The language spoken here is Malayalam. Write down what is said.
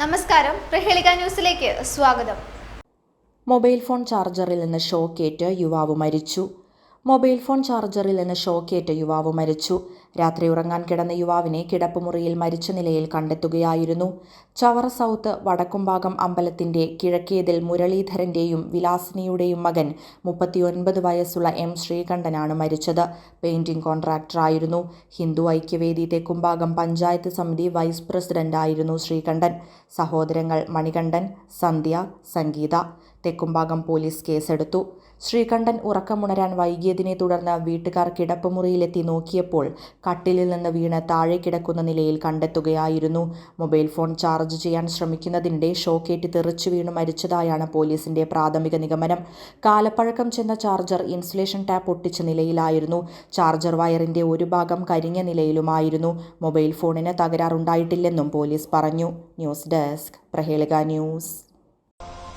നമസ്കാരം. പ്രഹേളിക ന്യൂസിലേക്ക് സ്വാഗതം. മൊബൈൽ ഫോൺ ചാർജറിൽ നിന്ന് ഷോക്കേറ്റ് യുവാവ് മരിച്ചു. മൊബൈൽ ഫോൺ ചാർജറിൽ നിന്ന് ഷോക്കേറ്റ യുവാവ് മരിച്ചു. രാത്രി ഉറങ്ങാൻ കിടന്ന യുവാവിനെ കിടപ്പുമുറിയിൽ മരിച്ച നിലയിൽ കണ്ടെത്തുകയായിരുന്നു. ചവറ സൗത്ത് വടക്കുംഭാഗം അമ്പലത്തിന്റെ കിഴക്കേതിൽ മുരളീധരന്റെയും വിലാസിനിയുടെയും മകൻ മുപ്പത്തിയൊൻപത് വയസ്സുള്ള എം ശ്രീകണ്ഠനാണ് മരിച്ചത്. പെയിന്റിംഗ് കോൺട്രാക്ടറായിരുന്നു. ഹിന്ദു ഐക്യവേദി തെക്കുംഭാഗം പഞ്ചായത്ത് സമിതി വൈസ് പ്രസിഡന്റായിരുന്നു ശ്രീകണ്ഠൻ. സഹോദരങ്ങൾ മണികണ്ഠൻ സന്ധ്യ സംഗീത. തെക്കുംഭാഗം പോലീസ് കേസെടുത്തു. ശ്രീകണ്ഠൻ ഉറക്കമുണരാൻ വൈകിയതിനെ തുടർന്ന് വീട്ടുകാർ കിടപ്പുമുറിയിലെത്തി നോക്കിയപ്പോൾ കട്ടിലിൽ നിന്ന് വീണ് താഴെ കിടക്കുന്ന നിലയിൽ കണ്ടെത്തുകയായിരുന്നു. മൊബൈൽ ഫോൺ ചാർജ് ചെയ്യാൻ ശ്രമിക്കുന്നതിനിടെ ഷോക്കേറ്റ് തെറിച്ചു വീണു മരിച്ചതായാണ് പോലീസിന്റെ പ്രാഥമിക നിഗമനം. കാലപ്പഴക്കം ചെന്ന ചാർജർ ഇൻസുലേഷൻ ടാപ്പ് ഒട്ടിച്ച നിലയിലായിരുന്നു. ചാർജർ വയറിന്റെ ഒരു ഭാഗം കരിഞ്ഞ നിലയിലുമായിരുന്നു. മൊബൈൽ ഫോണിന് തകരാറുണ്ടായിട്ടില്ലെന്നും പോലീസ് പറഞ്ഞു. News desk Prahelika news.